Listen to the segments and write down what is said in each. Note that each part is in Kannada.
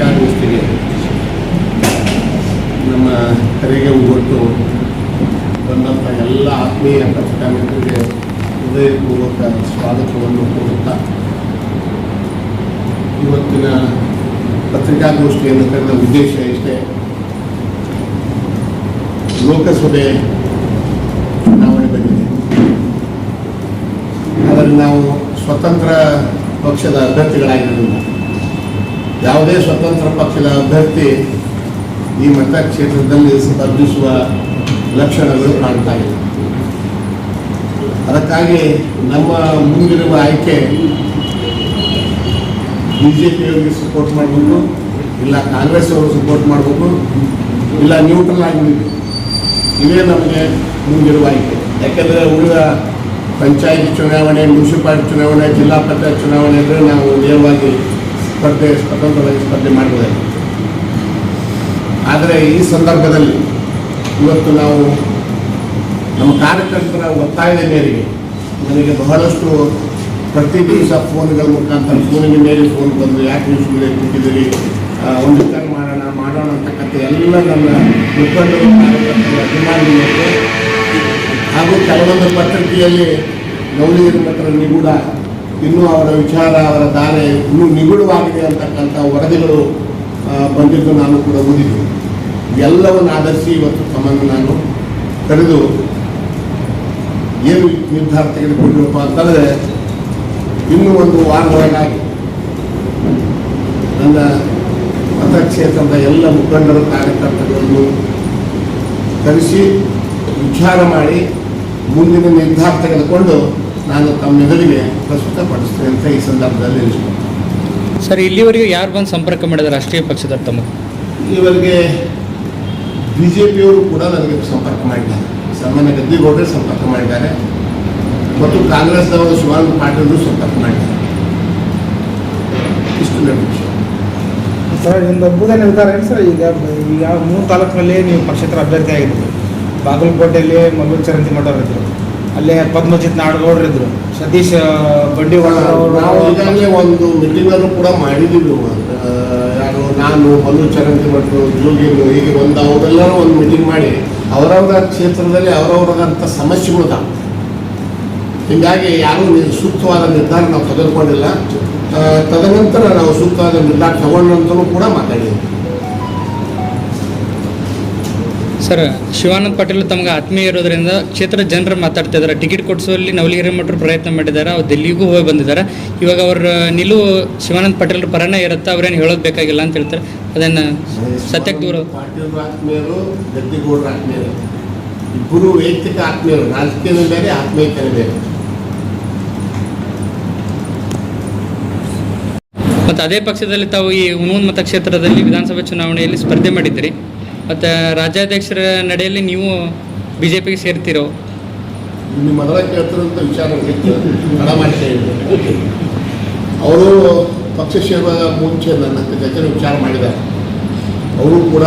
ಕಾಂಗ್ರೆಸ್ಗೆ ನಮ್ಮ ಕರೆಗೆ ಒಟ್ಟು ಬಂದಂಥ ಎಲ್ಲ ಆತ್ಮೀಯ ಪತ್ರಕರ್ತರಿಗೆ ಹೃದಯಪೂರ್ವಕ ಸ್ವಾಗತವನ್ನು ಕೋರುತ್ತಾ, ಇವತ್ತಿನ ಪತ್ರಿಕಾಗೋಷ್ಠಿಯನ್ನು ಕರೆದ ಉದ್ದೇಶ ಇಷ್ಟೇ. ಲೋಕಸಭೆ ಚುನಾವಣೆ ಬಂದಿದೆ. ಅದರಲ್ಲಿ ನಾವು ಸ್ವತಂತ್ರ ಪಕ್ಷದ ಅಭ್ಯರ್ಥಿಗಳಾಗಿರಲಿಲ್ಲ ಯಾವುದೇ ಸ್ವತಂತ್ರ ಪಕ್ಷದ ಅಭ್ಯರ್ಥಿ ಈ ಮತಕ್ಷೇತ್ರದಲ್ಲಿ ಸ್ಪರ್ಧಿಸುವ ಲಕ್ಷಣಗಳು ಕಾಣ್ತಾ ಇದೆ ಅದಕ್ಕಾಗಿ ನಮ್ಮ ಮುಂದಿರುವ ಆಯ್ಕೆ ಬಿ ಜೆ ಸಪೋರ್ಟ್ ಮಾಡಬೇಕು, ಇಲ್ಲ ಕಾಂಗ್ರೆಸ್ ಅವರು ಸಪೋರ್ಟ್ ಮಾಡಬೇಕು, ಇಲ್ಲ ನ್ಯೂಟ್ರಲ್ ಆಗಬೇಕು ಇವೇ ನಮಗೆ ಮುಂದಿರುವ ಆಯ್ಕೆ. ಯಾಕೆಂದರೆ ಉಳಿದ ಪಂಚಾಯಿತಿ ಚುನಾವಣೆ ಮುನ್ಸಿಪಾಲಿಟಿ ಚುನಾವಣೆ, ಜಿಲ್ಲಾ ಪಂಚಾಯತ್ ಚುನಾವಣೆ ಅಂದರೆ ನಾವು ನೇರವಾಗಿ ಸ್ಪರ್ಧೆ ಸ್ವತಂತ್ರವಾಗಿ ಸ್ಪರ್ಧೆ ಮಾಡಬಹುದಾಗಿದೆ ಆದರೆ ಈ ಸಂದರ್ಭದಲ್ಲಿ ಇವತ್ತು ನಾವು ನಮ್ಮ ಕಾರ್ಯಕರ್ತರ ಒತ್ತಾಯದ ಮೇರೆಗೆ ನನಗೆ ಬಹಳಷ್ಟು ಪ್ರತಿ ದಿವಸ ಫೋನ್ಗಳ ಮುಖಾಂತರ, ಫೋನಿಗೆ ಮೇಲೆ ಫೋನ್ ಬಂದು, ಯಾಕೆ ಸುಮ್ಮನೆ ಕೂತಿದ್ದೀರಿ? ಒಂದು ಕಾರ್ ಮಾಡೋಣ ಮಾಡೋಣ ಅಂತಕ್ಕಂಥ ಎಲ್ಲ ನನ್ನ ಮುಖಂಡರು, ಕಾರ್ಯಕರ್ತರು ಅಭಿಮಾನಿಗಳಿಗೆ ಹಾಗೂ ಕೆಲವೊಂದು ಪತ್ರಿಕೆಯಲ್ಲಿ ಗೌರಿಯರ ಮಠದ ನಿಗೂಢ ಇನ್ನೂ ಅವರ ವಿಚಾರ, ಅವರ ದಾರೆ ಇನ್ನೂ ನಿಗೂಢವಾಗಿದೆ ಅಂತಕ್ಕಂಥ ವರದಿಗಳು ಬಂದಿದ್ದು ನಾನು ಕೂಡ ಓದಿದ್ದೀನಿ ಎಲ್ಲವನ್ನು ಆಧರಿಸಿ ಇವತ್ತು ತಮ್ಮನ್ನು ನಾನು ಕರೆದು ಏನು ನಿರ್ಧಾರ ತೆಗೆದುಕೊಂಡಿರಪ್ಪ ಅಂತಂದರೆ, ಇನ್ನೂ ಒಂದು ವಾರದೊಳಗಾಗಿ ನನ್ನ ಮತಕ್ಷೇತ್ರದ ಎಲ್ಲ ಮುಖಂಡರು, ಕಾರ್ಯಕರ್ತರನ್ನು ಕರೆಸಿ, ವಿಚಾರ ಮಾಡಿ, ಮುಂದಿನ ನಿರ್ಧಾರ ತೆಗೆದುಕೊಂಡು ನಾನು ತಮ್ಮೆದುರಿಗೆ ಪ್ರಸ್ತುತಪಡಿಸ್ತೇನೆ ಅಂತ ಈ ಸಂದರ್ಭದಲ್ಲಿ ಸರ್ ಇಲ್ಲಿವರೆಗೂ ಯಾರು ಬಂದು ಸಂಪರ್ಕ ಮಾಡಿದ ರಾಷ್ಟ್ರೀಯ ಪಕ್ಷದ ತಮ್ಮ? ಇವರಿಗೆ ಬಿ ಜೆ ಪಿಯವರು ಕೂಡ ನನಗೆ ಸಂಪರ್ಕ ಮಾಡಿದ್ದಾರೆ. ಸಾಮಾನ್ಯ ಗದ್ದಿಗೌಡರೇ ಸಂಪರ್ಕ ಮಾಡಿದ್ದಾರೆ. ಮತ್ತು ಕಾಂಗ್ರೆಸ್ನವರು ಸುಮಾರು ಪಾಟೀಲರು ಸಂಪರ್ಕ ಮಾಡಿದ್ದಾರೆ. ಇಷ್ಟು ವಿಷಯ. ಸರ್ ನಿಮ್ದು ಒಬ್ಬದೇ ನಿರ್ಧಾರ ಏನು ಸರ್? ಈಗ ಈಗ ಮೂರು ತಾಲೂಕಿನಲ್ಲಿ ನೀವು ಪಕ್ಷೇತರ ಅಭ್ಯರ್ಥಿ ಆಗಿದ್ದೀರಿ. ಬಾಗಲಕೋಟೆಯಲ್ಲಿ ಮಲ್ಲೂರು ಚರಂತಿ ಮಠ ಇದ್ರು ಅಲ್ಲೇ ಪದ್ಮಜಿತ್ ಇದ್ರು. ಸತೀಶ್ ಬಂಡಿವಾಳ ನಾವು ಈಗಾಗಲೇ ಒಂದು ಮೀಟಿಂಗ್ ಅನ್ನು ಕೂಡ ಮಾಡಿದ್ದೀವಿ ಯಾರು ನಾನು ಮನು ಚರಂತಿ ಭಟ್ರು ಜೋಗಿಗಳು ಹೀಗೆ ಒಂದು ಅವರೆಲ್ಲರೂ ಒಂದು ಮೀಟಿಂಗ್ ಮಾಡಿ ಅವರವರ ಕ್ಷೇತ್ರದಲ್ಲಿ ಅವರವರದಂಥ ಸಮಸ್ಯೆಗಳಿದಾವೆ ಹೀಗಾಗಿ ಯಾರೂ ಸೂಕ್ತವಾದ ನಿರ್ಧಾರ ನಾವು ತೆಗೆದುಕೊಂಡಿಲ್ಲ. ತದನಂತರ ನಾವು ಸೂಕ್ತವಾದ ನಿರ್ಧಾರ ತಗೊಂಡಂತಲೂ ಕೂಡ ಮಾತಾಡಿದ್ದೀವಿ. ಸರ್ ಶಿವಾನಂದ ಪಾಟೀಲ್ ತಮಗೆ ಆತ್ಮೀಯ ಇರೋದ್ರಿಂದ ಕ್ಷೇತ್ರ ಜನರು ಮಾತಾಡ್ತಾ ಇದ್ದಾರೆ. ಟಿಕೆಟ್ ಕೊಡಿಸುವಲ್ಲಿ ನವಲಿಗಿರಿ ಮಠರು ಪ್ರಯತ್ನ ಮಾಡಿದ್ದಾರೆ. ಅವ್ರು ದಿಲ್ಲಿಗೂ ಹೋಗಿ ಬಂದಿದ್ದಾರೆ. ಇವಾಗ ಅವ್ರ ನಿಲುವು ಶಿವಾನಂದ ಪಾಟೀಲ್ ಪರನೇ ಇರುತ್ತೆ ಅವ್ರೇನು ಹೇಳೋದು ಬೇಕಾಗಿಲ್ಲ ಅಂತ ಹೇಳ್ತಾರೆ. ಅದನ್ನು ಸತ್ಯಕ್ಕೆ ದೂರ ಪಾಟೀಲ್ ಆತ್ಮೀಯರು ಗದ್ದಿಗೌಡರ ಆತ್ಮೀಯರು. ಇಬ್ಬರು ವೈಯಕ್ತಿಕ ಆತ್ಮೀಯರು ರಾಜಕೀಯದ ಬೇರೆ ಆತ್ಮೀಯತೆ ಬೇರೆ. ಮತ್ತು ಅದೇ ಪಕ್ಷದಲ್ಲಿ ತಾವು ಈ ಹುಣೂನ್ ಮತಕ್ಷೇತ್ರದಲ್ಲಿ ವಿಧಾನಸಭಾ ಚುನಾವಣೆಯಲ್ಲಿ ಸ್ಪರ್ಧೆ ಮಾಡಿದ್ರಿ ಮತ್ತು ರಾಜ್ಯಾಧ್ಯಕ್ಷರ ನಡೆಯಲ್ಲಿ ನೀವು ಬಿ ಜೆ ಪಿಗೆ ಸೇರ್ತಿರೋ? ನಿಮ್ಮ ಮೊದಲ ಕೇಳ್ತಿರೋಂಥ ವಿಚಾರ ಅವರು ಪಕ್ಷ ಸೇರುವ ಮುಂಚೆ ನನ್ನ ಜೊತೆ ವಿಚಾರ ಮಾಡಿದ್ದಾರೆ. ಅವರು ಕೂಡ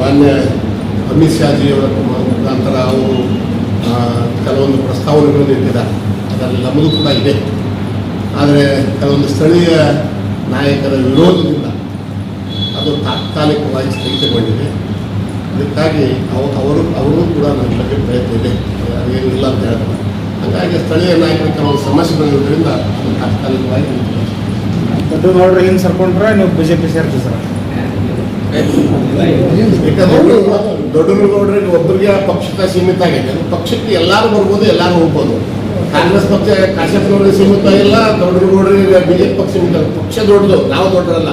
ಮಾನ್ಯ ಅಮಿತ್ ಶಾಜಿಯವರ ಮುಖಾಂತರ ಅವರು ಕೆಲವೊಂದು ಪ್ರಸ್ತಾವನೆಗಳನ್ನು ಇಟ್ಟಿದ್ದಾರೆ. ಅದರಲ್ಲಿ ನಮ್ಮದು ಕೂಡ ಇದೆ. ಆದರೆ ಕೆಲವೊಂದು ಸ್ಥಳೀಯ ನಾಯಕರ ವಿರೋಧದಿಂದ ಅದು ತಾತ್ಕಾಲಿಕವಾಗಿ ಸ್ಥಗಿತಗೊಂಡಿದೆ. ಅದಕ್ಕಾಗಿ ಅವ ಅವರು ಅವರು ಕೂಡ ನನ್ನ ಬಗ್ಗೆ ಪ್ರಯತ್ನ ಇದೆ ಅದೇನು ಇಲ್ಲ ಅಂತ ಹೇಳ್ತಾರೆ. ಹಾಗಾಗಿ ಸ್ಥಳೀಯ ನಾಯಕರ ಕೆಲವು ಸಮಸ್ಯೆಗಳಿರೋದ್ರಿಂದ ಅದು ತಾತ್ಕಾಲಿಕವಾಗಿ ದೊಡ್ಡ ನೋಡ್ರಿ ಹಿಂಗೆ ಸರ್ಕೊಂಡ್ರೆ ನೀವು ಬಿ ಜೆ ಪಿ ಸೇರ್ತೀವಿ ಸರ್? ಯಾಕಂದ್ರೆ ದೊಡ್ಡನಗೌಡರಿಗೆ ಒಬ್ಬರಿಗೆ ಆ ಪಕ್ಷಕ್ಕೆ ಸೀಮಿತ ಆಗಿದೆ. ಅದು ಪಕ್ಷಕ್ಕೆ ಎಲ್ಲರೂ ಬರ್ಬೋದು ಎಲ್ಲರೂ ಹೋಗ್ಬೋದು. ಕಾಂಗ್ರೆಸ್ ಪಕ್ಷ ಕಾಶ್ಯಪ್ನವ್ರಿಗೆ ಸೀಮಿತ ಇಲ್ಲ ದೊಡ್ಡನಗೌಡರಿಗೆ ಬಿಜೆಪಿ ಪಕ್ಷ ಸೀಮಿತ. ಪಕ್ಷ ದೊಡ್ಡದು ನಾವು ದೊಡ್ಡರಲ್ಲ.